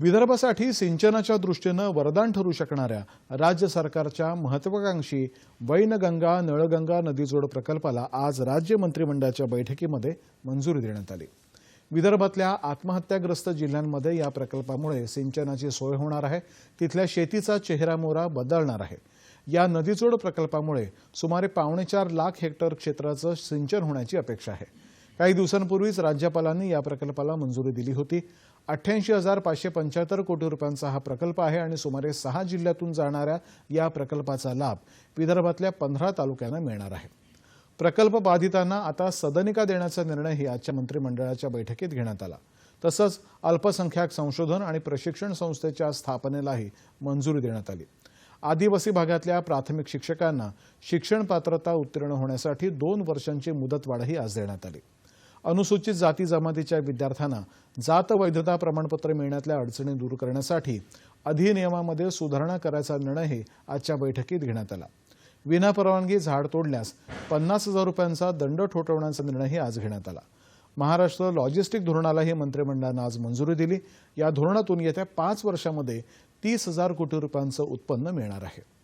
विदर्भासाठी सिंचनाच्या दृष्टीनं वरदान ठरू शकणाऱ्या राज्य सरकारच्या महत्वाकांक्षी वैनगंगा नळगंगा नदीजोड प्रकल्पाला आज राज्य मंत्रिमंडळाच्या बैठकीमध्ये मंजुरी देण्यात आली. विदर्भातल्या आत्महत्याग्रस्त जिल्ह्यांमध्ये या प्रकल्पामुळे सिंचनाची सोय होणार आहे. तिथल्या शेतीचा चेहरामोहरा बदलणार आहे. या नदीजोड प्रकल्पामुळे सुमारे पावणेचार लाख हेक्टर क्षेत्राचं सिंचन होण्याची अपेक्षा आहे. काही दिवसांपूर्वीच राज्यपालांनी या प्रकल्पाला मंजुरी दिली होती. अठ्ठ्याऐंशी हजार पाचशे पंच्याहत्तर कोटी रुपयांचा हा प्रकल्प आहे आणि सुमारे सहा जिल्ह्यातून जाणाऱ्या या प्रकल्पाचा लाभ विदर्भातल्या पंधरा तालुक्यांना मिळणार आहे. प्रकल्प बाधितांना आता सदनिका देण्याचा निर्णयही आजच्या मंत्रिमंडळाच्या बैठकीत घेण्यात आला. तसंच अल्पसंख्याक संशोधन आणि प्रशिक्षण संस्थेच्या स्थापनेलाही मंजुरी देण्यात आली. आदिवासी भागातल्या प्राथमिक शिक्षकांना शिक्षण पात्रता उत्तीर्ण होण्यासाठी दोन वर्षांची मुदतवाढही आज देण्यात आली. अनुसूचित जाती जमातीच्या विद्यार्थ्यांना जात वैधता प्रमाणपत्र मिळण्यातल्या अडचणी दूर करण्यासाठी अधिनियमामध्ये सुधारणा करायचा निर्णयही आजच्या बैठकीत घेण्यात आला. विनापरवानगी झाड तोडल्यास पन्नास हजार रुपयांचा दंड ठोठवण्याचा निर्णयही आज घेण्यात आला. महाराष्ट्र लॉजिस्टिक धोरणालाही मंत्रिमंडळानं आज मंजुरी दिली. या धोरणातून येत्या पाच वर्षामध्ये तीस हजार कोटी रुपयांचं उत्पन्न मिळणार आहे.